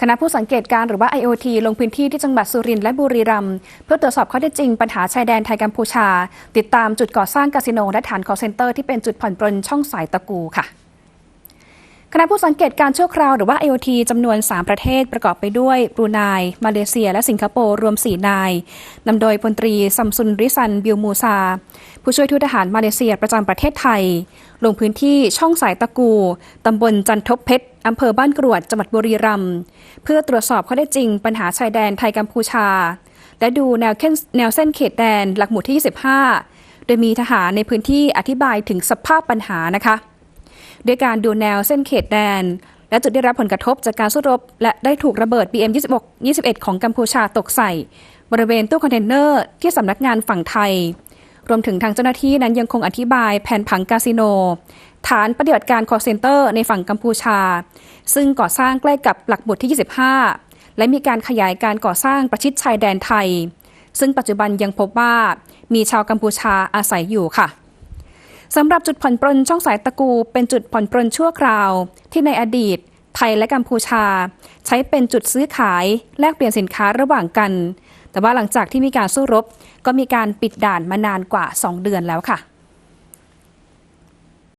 คณะผู้สังเกตการณ์หรือว่า IOT ลงพื้นที่ที่จังหวัดสุรินทร์และบุรีรัมย์เพื่อตรวจสอบข้อเท็จจริงปัญหาชายแดนไทยกัมพูชา ติดตามจุดก่อสร้างคาสิโนและฐานคอเซ็นเตอร์ที่เป็นจุดผ่อนปลนช่องสายตะกูค่ะ คณะผู้สังเกตการชั่วคราวหรือว่า IOT จำนวน 3 ประเทศประกอบไปด้วยบรูไน มาเลเซีย และสิงคโปร์รวม 4 นายนำโดยพลตรีซัมซุนริซัน บิลมูซา ผู้ช่วยทูตทหารมาเลเซียประจำประเทศไทย ลงพื้นที่ช่องสายตะกูตำบลจันทบเพชรอำเภอบ้านกรวดจังหวัดบุรีรัมย์เพื่อตรวจสอบข้อได้จริง ปัญหาชายแดนไทยกัมพูชา และดูแนวเส้นแนวเส้นเขตแดนหลักหมุดที่ 25 โดยมีทหารในพื้นที่อธิบายถึงสภาพปัญหานะคะ ด้วยการดูแนวเส้นเขตแดน และจุดได้รับผลกระทบจากการสู้รบ และได้ถูกระเบิด BM 26 21 ของกัมพูชาตกใส่ บริเวณตู้คอนเทนเนอร์ที่สำนักงานฝั่งไทย รวมถึงทางเจ้าหน้าที่นั้นยังคงอธิบายแผนผังคาสิโน ฐานปฏิบัติการ call center ในฝั่งกัมพูชา ซึ่งก่อสร้างใกล้กับหลักบุตรที่ 25 และมีการขยายการก่อสร้างประชิดชายแดนไทย ซึ่งปัจจุบันยังพบว่ามีชาวกัมพูชาอาศัยอยู่ค่ะ สำหรับจุดผ่อนปลนช่องสายตะกูเป็นจุดผ่อนปลนชั่วคราว ที่ในอดีต ไทยและกัมพูชา ใช้เป็นจุดซื้อขายแลกเปลี่ยนสินค้าระหว่างกัน แต่ว่าหลังจากที่มีการสู้รบ ก็มีการปิดด่านมานานกว่า 2 เดือนแล้วค่ะ